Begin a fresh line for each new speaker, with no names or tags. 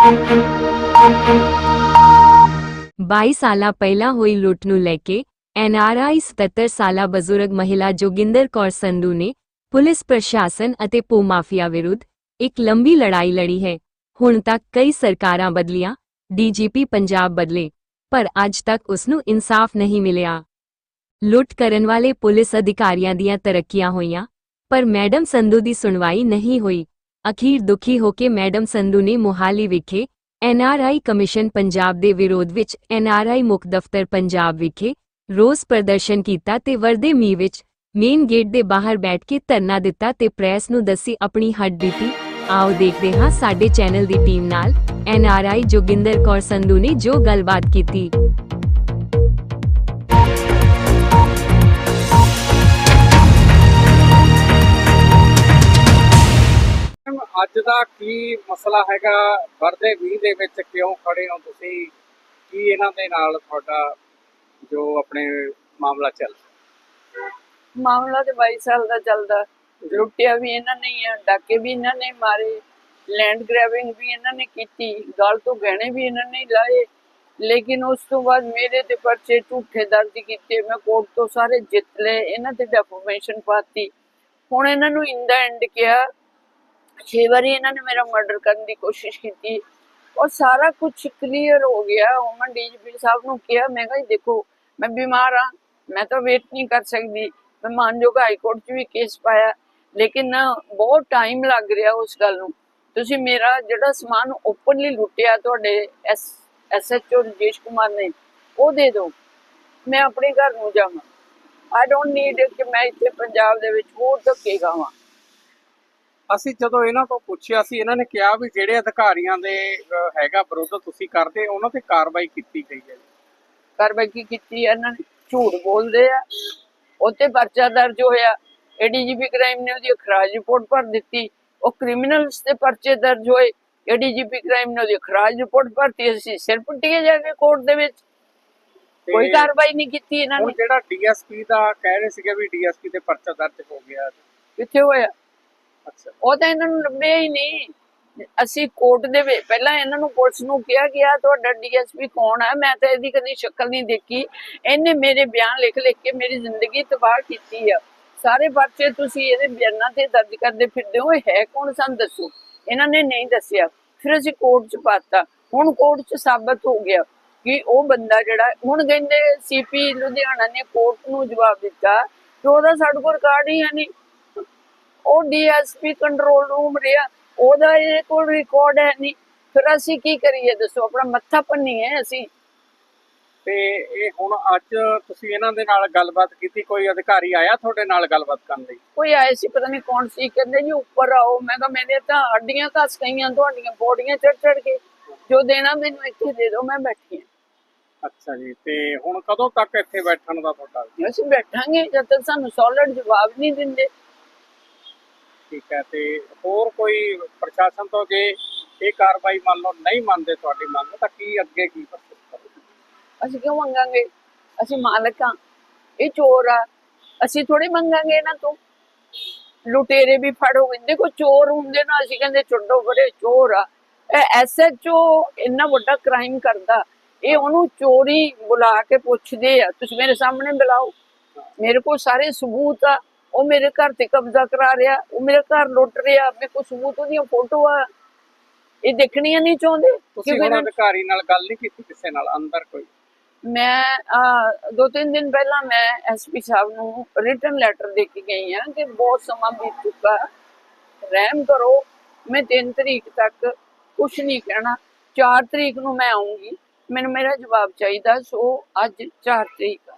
22 ਸਾਲਾਂ ਪਹਿਲਾਂ ਹੋਈ ਲੁੱਟ ਨੂੰ ਲੈ ਕੇ ਐਨਆਰਆਈ 77 ਸਾਲਾ ਬਜ਼ੁਰਗ ਮਹਿਲਾ ਜੋਗਿੰਦਰ ਕੌਰ ਸੰਧੂ ਨੇ ਪੁਲਿਸ ਪ੍ਰਸ਼ਾਸਨ ਅਤੇ ਪੋ ਮਾਫੀਆ ਵਿਰੁੱਧ ਇੱਕ ਲੰਬੀ ਲੜਾਈ ਲੜੀ ਹੈ। ਹੁਣ ਤੱਕ ਕਈ ਸਰਕਾਰਾਂ ਬਦਲੀਆਂ ਡੀਜੀਪੀ ਪੰਜਾਬ ਬਦਲੇ, ਪਰ ਅੱਜ ਤੱਕ ਉਸ ਨੂੰ ਇਨਸਾਫ ਨਹੀਂ ਮਿਲਿਆ। ਲੁੱਟ ਕਰਨ ਵਾਲੇ ਪੁਲਿਸ ਅਧਿਕਾਰੀਆਂ ਦੀਆਂ ਤਰੱਕੀਆਂ ਹੋਈਆਂ, ਪਰ ਮੈਡਮ ਸੰਧੂ ਦੀ ਸੁਣਵਾਈ ਨਹੀਂ ਹੋਈ। ਅਖੀਰ ਦੁਖੀ ਹੋ ਕੇ ਮੈਡਮ ਸੰਧੂ ਨੇ ਮੋਹਾਲੀ ਵਿਖੇ ਐਨਆਰਆਈ ਕਮਿਸ਼ਨ ਪੰਜਾਬ ਦੇ ਵਿਰੋਧ ਵਿੱਚ ਐਨਆਰਆਈ ਮੁੱਖ ਦਫ਼ਤਰ ਪੰਜਾਬ ਵਿਖੇ ਰੋਸ ਪ੍ਰਦਰਸ਼ਨ ਕੀਤਾ ਤੇ ਵਰਦੇ ਮੀਂਹ ਵਿੱਚ ਮੇਨ ਗੇਟ ਦੇ ਬਾਹਰ ਬੈਠ ਕੇ ਧਰਨਾ ਦਿੱਤਾ ਤੇ ਪ੍ਰੈਸ ਨੂੰ ਦੱਸੀ ਆਪਣੀ ਹੱਡ ਬੀਤੀ। ਆਓ ਦੇਖਦੇ ਹਾਂ ਸਾਡੇ ਚੈਨਲ ਦੀ ਟੀਮ ਨਾਲ ਐਨਆਰਆਈ ਜੋਗਿੰਦਰ ਕੌਰ ਸੰਧੂ ਨੇ ਜੋ ਗੱਲਬਾਤ ਕੀਤੀ।
ਅੱਜ ਦਾ ਕੀ ਮਸਲਾ ਹੈਗਾ? ਵਰਦੇ ਵੀ ਦੇ ਵਿੱਚ ਕਿਉਂ ਖੜੇ ਹੋ ਤੁਸੀਂ? ਕੀ ਇਹਨਾਂ ਦੇ ਨਾਲ ਤੁਹਾਡਾ ਜੋ ਆਪਣੇ ਮਾਮਲਾ ਚੱਲ
ਮਾਮਲਾ ਤੇ 22 ਸਾਲ ਦਾ ਚੱਲਦਾ। ਲੁੱਟਿਆ ਵੀ ਇਹਨਾਂ ਨੇ ਹੀ ਆ, ਡਾਕੇ ਵੀ ਇਹਨਾਂ ਨੇ ਮਾਰੇ ਲੈਂਡ ਗ੍ਰੈਬਿੰਗ ਵੀ ਇਹਨਾਂ ਨੇ ਕੀਤੀ ਗਲ ਤੋਂ ਗਹਿਣੇ ਵੀ ਇਹਨਾਂ ਨੇ ਹੀ ਲਾਏ। ਲੇਕਿਨ ਉਸ ਤੋਂ ਬਾਅਦ ਮੇਰੇ ਤੇ ਪਰਚੇ ਝੂਠੇ ਦਰਜ ਕੀਤੇ, ਮੈਂ ਕੋਰਟ ਤੋਂ ਸਾਰੇ ਜਿੱਤ ਲਏ, ਇਹਨਾਂ ਤੇ ਡੈਫੋਮੇਸ਼ਨ ਪਾਤੀ। ਹੁਣ ਇਹਨਾਂ ਨੂੰ ਇੰਦਾ ਐਂਡ ਕਿਹਾ ਛੇ ਵਾਰੀ ਇਹਨਾਂ ਨੇ ਮੇਰਾ ਮਰਡਰ ਕਰਨ ਦੀ ਕੋਸ਼ਿਸ਼ ਕੀਤੀ। ਔਰ ਸਾਰਾ ਕੁਝ ਕਲੀਅਰ ਹੋ ਗਿਆ। ਉਹ ਮੈਂ ਡੀਜੀਪੀ ਸਾਹਿਬ ਨੂੰ ਕਿਹਾ, ਮੈਂ ਕਿਹਾ ਦੇਖੋ, ਮੈਂ ਬਿਮਾਰ ਹਾਂ, ਮੈਂ ਤਾਂ ਵੇਟ ਨਹੀਂ ਕਰ ਸਕਦੀ। ਮੈਂ ਮਾਨਯੋਗ ਹਾਈ ਕੋਰਟ 'ਚ ਵੀ ਕੇਸ ਪਾਇਆ। ਲੇਕਿਨ ਬਹੁਤ ਟਾਈਮ ਲੱਗ ਰਿਹਾ ਉਸ ਗੱਲ ਨੂੰ। ਤੁਸੀਂ ਮੇਰਾ ਜਿਹੜਾ ਸਮਾਨ ਓਪਨਲੀ ਲੁੱਟਿਆ ਤੁਹਾਡੇ ਐਸ ਐਸਐਚਓ ਰਜੇਸ਼ ਕੁਮਾਰ ਨੇ, ਉਹ ਦੇ ਦਿਓ। ਮੈਂ ਆਪਣੇ ਘਰ ਨੂੰ ਜਾਵਾਂ। ਆਈ ਡੋਨਟ ਨੀਡ ਕਿ ਮੈਂ ਇੱਥੇ ਪੰਜਾਬ ਦੇ ਵਿੱਚ ਹੋਰ ਧੱਕੇ ਖਾਵਾਂ।
ਅਸੀਂ ਜਦੋਂ ਇਹਨਾਂ ਤੋਂ ਪੁੱਛਿਆ ਸੀ ਇਹਨਾਂ ਨੇ ਕਿਹਾ ਵੀ ਜਿਹੜੇ ਅਧਿਕਾਰੀਆਂ ਦੇ ਹੈਗਾ ਵਿਰੋਧ ਤੁਸੀਂ ਕਰਦੇ ਉਹਨਾਂ ਤੇ ਕਾਰਵਾਈ ਕੀਤੀ ਗਈ ਹੈ
ਕਾਰਵਾਈ ਕੀ ਕੀਤੀ? ਇਹਨਾਂ ਨੇ ਝੂਠ ਬੋਲਦੇ ਆ। ਉੱਤੇ ਪਰਚਾ ਦਰਜ ਹੋਇਆ। ਏਡੀਜੀਪੀ ਕ੍ਰਾਈਮ ਨੇ ਉਹਦੀ ਖਰਾਜ ਰਿਪੋਰਟ ਭਰ ਦਿੱਤੀ। ਉਹ ਕ੍ਰਿਮੀਨਲਸ ਤੇ ਪਰਚੇ ਦਰਜ ਹੋਏ। ਏਡੀਜੀਪੀ ਕ੍ਰਾਈਮ ਨੇ ਉਹਦੀ ਖਰਾਜ ਰਿਪੋਰਟ ਭਰਤੀ। ਅਸੀਂ ਸਿਰ ਪੁੱਟੀਏ ਜਾ ਕੇ ਕੋਰਟ ਦੇ ਵਿੱਚ। ਕੋਈ ਕਾਰਵਾਈ ਨਹੀਂ ਕੀਤੀ ਇਹਨਾਂ ਨੇ।
ਜਿਹੜਾ ਡੀਐਸਪੀ ਦਾ ਕਹਿ ਰਹੇ ਸੀਗੇ ਵੀ ਡੀਐਸਪੀ ਤੇ ਪਰਚਾ ਦਰਜ ਹੋ ਗਿਆ।
ਕਿੱਥੇ ਹੋਇਆ? ਉਹ ਤਾਂ ਇਹਨਾਂ ਨੂੰ ਲੱਭਿਆ ਹੀ ਨਹੀਂ। ਅਸੀਂ ਕੋਰਟ ਦੇ ਵਿੱਚ, ਪਹਿਲਾਂ ਇਹਨਾਂ ਨੂੰ ਪੁਲਿਸ ਨੂੰ ਕਿਹਾ ਗਿਆ ਤੁਹਾਡਾ ਡੀਐਸਪੀ ਕੌਣ ਹੈ ਮੈਂ ਤਾਂ ਇਹਦੀ ਕਦੀ ਸ਼ਕਲ ਨਹੀਂ ਦੇਖੀ। ਇਹਨੇ ਮੇਰੇ ਬਿਆਨ ਲਿਖ ਲਿਖ ਕੇ ਮੇਰੀ ਜ਼ਿੰਦਗੀ ਤਬਾਹ ਕੀਤੀ ਆ। ਸਾਰੇ ਪਰਚੇ ਤੁਸੀਂ ਇਹਦੇ ਬਿਆਨਾਂ ਤੇ ਦਰਜ ਕਰਦੇ ਫਿਰਦੇ ਹੋ, ਇਹ ਹੈ ਕੌਣ? ਸਾਨੂੰ ਦੱਸੋ। ਇਹਨਾਂ ਨੇ ਨਹੀਂ ਦੱਸਿਆ। ਫਿਰ ਅਸੀਂ ਕੋਰਟ 'ਚ ਪਾਤਾ। ਹੁਣ ਕੋਰਟ 'ਚ ਸਾਬਤ ਹੋ ਗਿਆ ਕਿ ਉਹ ਬੰਦਾ ਜਿਹੜਾ, ਹੁਣ ਕਹਿੰਦੇ ਸੀਪੀ ਲੁਧਿਆਣਾ ਨੇ ਕੋਰਟ ਨੂੰ ਜਵਾਬ ਦਿੱਤਾ ਕਿ ਉਹਦਾ ਸਾਡੇ ਕੋਲ ਰਿਕਾਰਡ ਹੀ ਹੈ ਨਹੀਂ। ਉਹ ਡੀਐਸਪੀ ਕੰਟਰੋਲ ਰੂਮ ਰਿਹਾ ਉਹਦਾ ਇਹ ਕੋਲ ਰਿਕਾਰਡ ਹੈ ਨਹੀਂ। ਫਿਰ ਅਸੀਂ ਕੀ ਕਰੀਏ ਦੱਸੋ ਆਪਣਾ ਮੱਥਾ ਪੰਨੀਏ ਅਸੀਂ?
ਤੇ ਇਹ ਹੁਣ ਅੱਜ ਤੁਸੀਂ ਇਹਨਾਂ ਦੇ ਨਾਲ ਗੱਲਬਾਤ ਕੀਤੀ ਕੋਈ ਅਧਿਕਾਰੀ ਆਇਆ ਤੁਹਾਡੇ ਨਾਲ ਗੱਲਬਾਤ ਕਰਨ ਲਈ?
ਕੋਈ ਆਏ ਸੀ ਪਤਾ ਨਹੀਂ ਕੌਣ ਸੀ ਕਹਿੰਦੇ ਜੀ ਉੱਪਰ ਆਓ। ਮੈਂ ਕਿਹਾ ਮੇਰੇ ਤਾਂ ਹੱਡੀਆਂ ਘਸ ਗਈਆਂ ਤੁਹਾਡੀਆਂ ਬੋਡੀਆਂ ਚੜ ਚੜ ਕੇ। ਜੋ ਦੇਣਾ ਮੈਨੂੰ ਇੱਥੇ ਦੇ ਦਿਓ ਮੈਂ ਬੈਠੀ ਹਾਂ।
ਅੱਛਾ ਜੀ ਤੇ ਹੁਣ ਕਦੋਂ ਤੱਕ ਇੱਥੇ ਬੈਠਣ ਦਾ ਤੁਹਾਡਾ?
ਅਸੀਂ ਬੈਠਾਂਗੇ ਜਦ ਤੱਕ ਸਾਨੂੰ ਸੋਲਿਡ ਜਵਾਬ ਨਹੀਂ ਦਿੰਦੇ।
ਠੀਕ ਹੈ ਤੇ ਹੋਰ ਕੋਈ ਪ੍ਰਸ਼ਾਸਨ ਤੋਂ ਜੇ ਇਹ ਕਾਰਵਾਈ ਮੰਨ ਲਓ ਨਹੀਂ ਮੰਨਦੇ ਤੁਹਾਡੀ ਮੰਗ ਤਾਂ ਕੀ ਅੱਗੇ ਕੀ
ਅਸੀਂ ਕਿਉਂ ਮੰਗਾਂਗੇ? ਅਸੀਂ ਮਾਲਕ ਹਾਂ। ਇਹ ਚੋਰ ਆ। ਅਸੀਂ ਥੋੜੀ ਮੰਗਾਂਗੇ ਇਹਨਾਂ ਤੋਂ। ਲੁਟੇਰੇ ਵੀ ਫੜੋ। ਦੇਖੋ ਚੋਰ ਹੁੰਦੇ ਨਾ, ਅਸੀਂ ਕਹਿੰਦੇ ਛੱਡੋ ਪਰੇ ਚੋਰ ਆ। ਐਸਐਚਓ ਇੰਨਾ ਵੱਡਾ ਕ੍ਰਾਈਮ ਕਰਦਾ। ਇਹ ਉਹਨੂੰ ਚੋਰੀ ਬੁਲਾ ਕੇ ਪੁੱਛਦੇ ਆ। ਤੁਸੀਂ ਮੇਰੇ ਸਾਹਮਣੇ ਬੁਲਾਓ। ਮੇਰੇ ਕੋਲ ਸਾਰੇ ਸਬੂਤ ਆ। ਉਹ ਮੇਰੇ ਘਰ ਤੇ ਕਬਜ਼ਾ ਕਰਾ ਰਿਹਾ ਉਹ ਮੇਰੇ ਘਰ ਲੁੱਟ ਰਿਹਾ ਮੇਰੇ ਕੋਲ ਸਬੂਤ ਉਹਦੀਆਂ ਫੋਟੋਆਂ ਇਹ ਦੇਖਣੀਆਂ ਨਹੀਂ ਚਾਹੁੰਦੇ
ਤੁਸੀਂ ਹੁਣ
ਇਹਨਾਂ-
ਅਧਿਕਾਰੀ ਨਾਲ ਗੱਲ ਨਹੀਂ ਕੀਤੀ ਕਿਸੇ ਨਾਲ ਅੰਦਰ ਕੋਈ?
ਮੈਂ ਅਹ, ਦੋ ਤਿੰਨ ਦਿਨ ਪਹਿਲਾਂ ਮੈਂ ਐਸਪੀ ਸਾਹਿਬ ਨੂੰ ਰਿਟਨ ਲੈਟਰ ਦੇ ਕੇ ਗਈ ਹਾਂ ਕਿ ਬਹੁਤ ਸਮਾਂ ਬੀਤ ਚੁੱਕਾ। ਰਹਿਮ ਕਰੋ ਮੈਂ 3 ਤਰੀਕ ਤੱਕ ਕੁਝ ਨਹੀਂ ਕਹਿਣਾ। 4 ਤਰੀਕ ਨੂੰ ਮੈਂ ਆਉਂਗੀ ਮੈਨੂੰ ਮੇਰਾ ਜਵਾਬ ਚਾਹੀਦਾ ਸੋ ਅੱਜ 4 ਤਰੀਕ